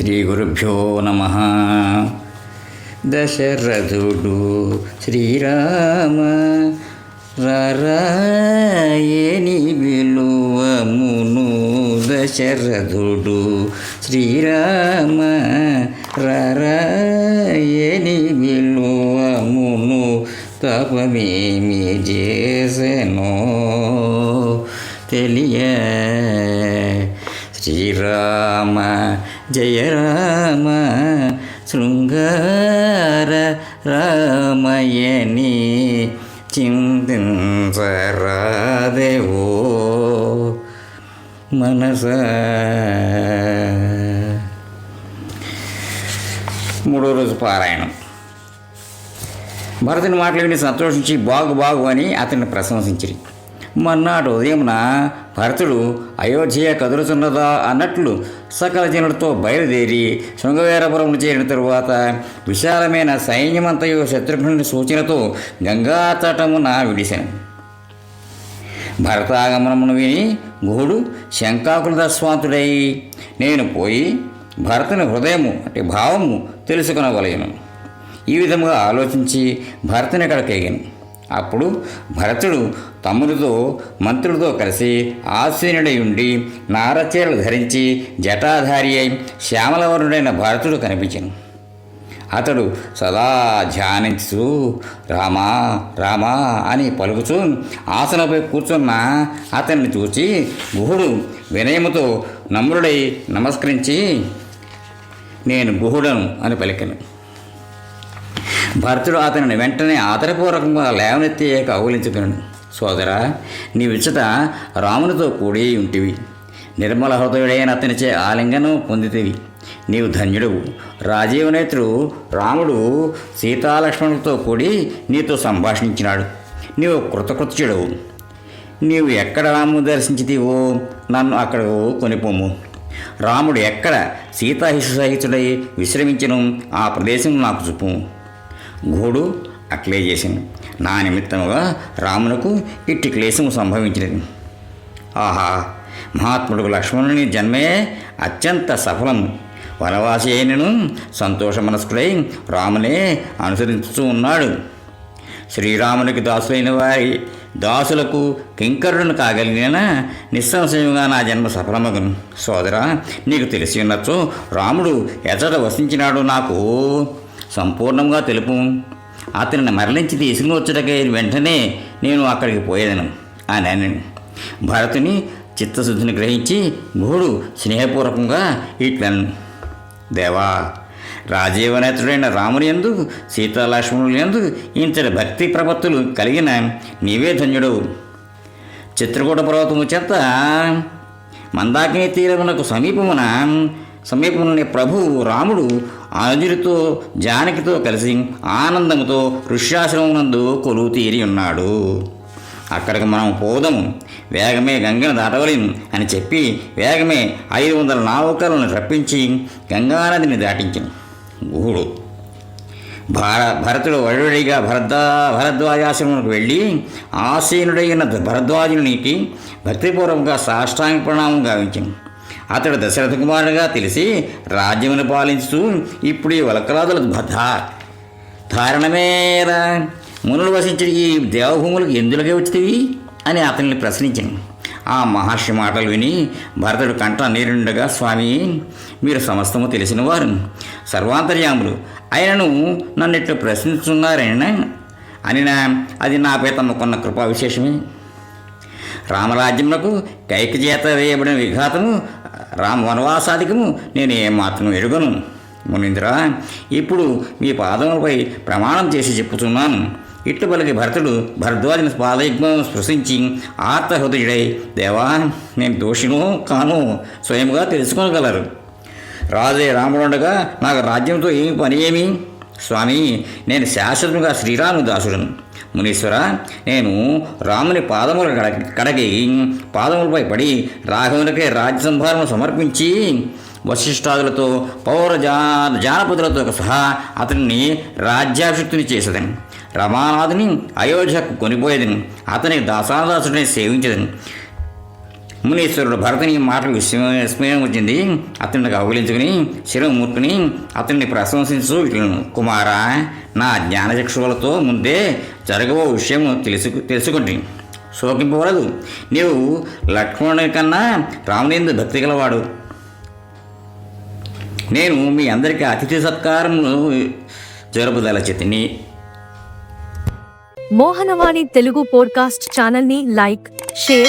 శ్రీ గురుభ్యో నమ. దశరథుడు శ్రీరామ రారాయని విలువమును దశరథుడు శ్రీరామ రారాయని విలువమును తపమేమి చేసెనో తెలియ. శ్రీరామ జయ రామ శృంగార రామయని చింతించరాదేవో మనస. మూడో రోజు పారాయణం. భరతుని మాటలు విని సంతోషించి బాగు బాగు అని అతన్ని ప్రశంసించిరి. మర్నాడు ఉదయమున భరతుడు అయోధ్య కదులుతున్నదా అన్నట్లు సకల జనులతో బయలుదేరి శృంగవీరపురం చేరిన తరువాత విశాలమైన సైన్యమంతయు శత్రుఘ్నుని సూచనతో గంగా తటమున విడిశాను భరతాగమనమును విని గుహుడు శంకాకుల దస్వాంతుడై నేను పోయి భరతుని హృదయము అంటే భావము తెలుసుకునవలయను ఈ విధముగా ఆలోచించి భరతుని ఎక్కడికెగాను అప్పుడు భరతుడు తమ్ముడితో మంత్రుడితో కలిసి ఆసీనుడై ఉండి నారచీరలు ధరించి జటాధారి అయి శ్యామలవరుడైన భరతుడు కనిపించను. అతడు సదా ధ్యానించు రామా రామా అని పలుకుతూ ఆసనపై కూర్చున్న అతన్ని చూచి గుహుడు వినయముతో నమ్రుడై నమస్కరించి నేను గుహుడను అని పలికను. భరతుడు అతనిని వెంటనే ఆదరపూర్వకంగా లేవనెత్తి కౌగులించుకున్నాడు సోదరా నీ విచట రామునితో కూడి ఉంటివి. నిర్మల హృదయుడైన అతనిచే ఆలింగనం పొందితివి. నీవు ధన్యుడవు. రాజీవనేత్రుడు రాముడు సీతాలక్ష్మణులతో కూడి నీతో సంభాషించినాడు. నీవు కృతకృత్యుడవు. నీవు ఎక్కడ రాముని దర్శించితివో నన్ను అక్కడకు కొనిపోము. రాముడు ఎక్కడ సీతాహిష సహితుడై విశ్రమించను ఆ ప్రదేశం నాకు చూపు. గూడు అట్లే చేసింది. నా నిమిత్తముగా రామునకు ఇట్టి క్లేశము సంభవించినది. ఆహా మహాత్ముడు లక్ష్మణుని జన్మే అత్యంత సఫలం వనవాసి అయినను సంతోష మనస్కుడై రామునే అనుసరిస్తూ ఉన్నాడు. శ్రీరామునికి దాసులైన వారి దాసులకు కింకరులను కాగలిగిన నిస్సంశయంగా నా జన్మ సఫలమగును. సోదరా నీకు తెలిసి ఉన్నచో రాముడు ఎచ్చట వసించినాడో నాకు. సంపూర్ణంగా తెలుపు. అతనిని మరణించి తీసుకుని వచ్చటకే వెంటనే నేను అక్కడికి పోయేదను అని భరతుని చిత్తశుద్ధిని గ్రహించి గుహుడు స్నేహపూర్వకంగా ఇట్లను. దేవా రాజీవనేతుడైన రాముని ఎందు సీతాలక్ష్మణులు ఎందు ఇంతటి భక్తి ప్రపత్తులు కలిగిన నీవే ధన్యుడు. చిత్రకూట పర్వతము చేత మందాకిని తీరమునకు సమీపమున సమీపమున ప్రభు రాముడు అనుజులతో జానకితో కలిసి ఆనందంతో ఋష్యాశ్రమమునందు కొలువు తీరి ఉన్నాడు. అక్కడికి మనం పోదాము వేగమే గంగను దాటవలేం అని చెప్పి వేగమే ఐదు వందల నావకాలను రప్పించి గంగానదిని దాటించను గుహుడు భార భరతుడు వడివడిగా భరద్వా భరద్వాజాశ్రమంలోకి వెళ్ళి ఆసీనుడైన భరద్వాజునికి భక్తిపూర్వకంగా సాష్టాంగ ప్రణామం గావించింది అతడు దశరథ కుమారుడుగా తెలిసి రాజ్యమును పాలించుతూ ఇప్పుడు ఈ వలకరాదుల బధ ధారణమేరా మునులు వసించిన ఈ దేవభూములకు ఎందులకే వచ్చితివి? అని అతనిని ప్రశ్నించాను. ఆ మహర్షి మాటలు విని భరతుడు కంట నీరుండగా స్వామి మీరు సమస్తము తెలిసిన వారు సర్వాంతర్యాములు అయినను నన్ను ఇట్లు ప్రశ్నిస్తున్నారైనా అనినా అది నాపై తమకున్న కృపా విశేషమే రామరాజ్యమునకు కైక చేత వేయబడిన విఘాతము రామ వనవాసాధికము నేను ఏమాత్రం ఎరుగను. మునీంద్ర ఇప్పుడు మీ పాదములపై ప్రమాణం చేసి చెప్పుతున్నాను ఇట్లు పలికి భరతుడు భరద్వాజుని పాదయుగ్మం స్పృశించి ఆర్తహృదయుడై దేవా నేను దోషినో కాను స్వయంగా తెలుసుకోగలరు రాజే రాముడుండగా నాకు రాజ్యంతో ఏమి పని ఏమి? స్వామి నేను శాశ్వతంగా శ్రీరాము దాసుడను. మునీశ్వర నేను రాముని పాదముల కడ కడగి పాదములపై పడి రాఘవునికే రాజ్యసంభారం సమర్పించి వశిష్ఠాదులతో పౌర జా జానపదులతో సహా అతన్ని రాజ్యాభిషిక్తుని చేసేదని. రమానాథుని అయోధ్యకు కొనిపోయేదని. అతని దాసాదాసుడిని సేవించేదని. మునీశ్వరుడు భరతుని మాటలు విస్మయం విస్మయం వచ్చింది. అతన్ని కౌగిలించుకుని శిరం ముట్టుకుని అతన్ని ప్రశంసించు ఇట్లను కుమారా నా జ్ఞానచక్షువులతో ముందే జరగబో విషయం తెలుసు తెలుసుకుంటుంది శోకింపవలదు నీవు లక్ష్మణుని కన్నా రామునిందు భక్తి గలవాడు. నేను మీ అందరికీ అతిథి సత్కారములు జరుపుదలచితిని. మోహనవాణి తెలుగు పోడ్కాస్ట్ ఛానల్ని లైక్ షేర్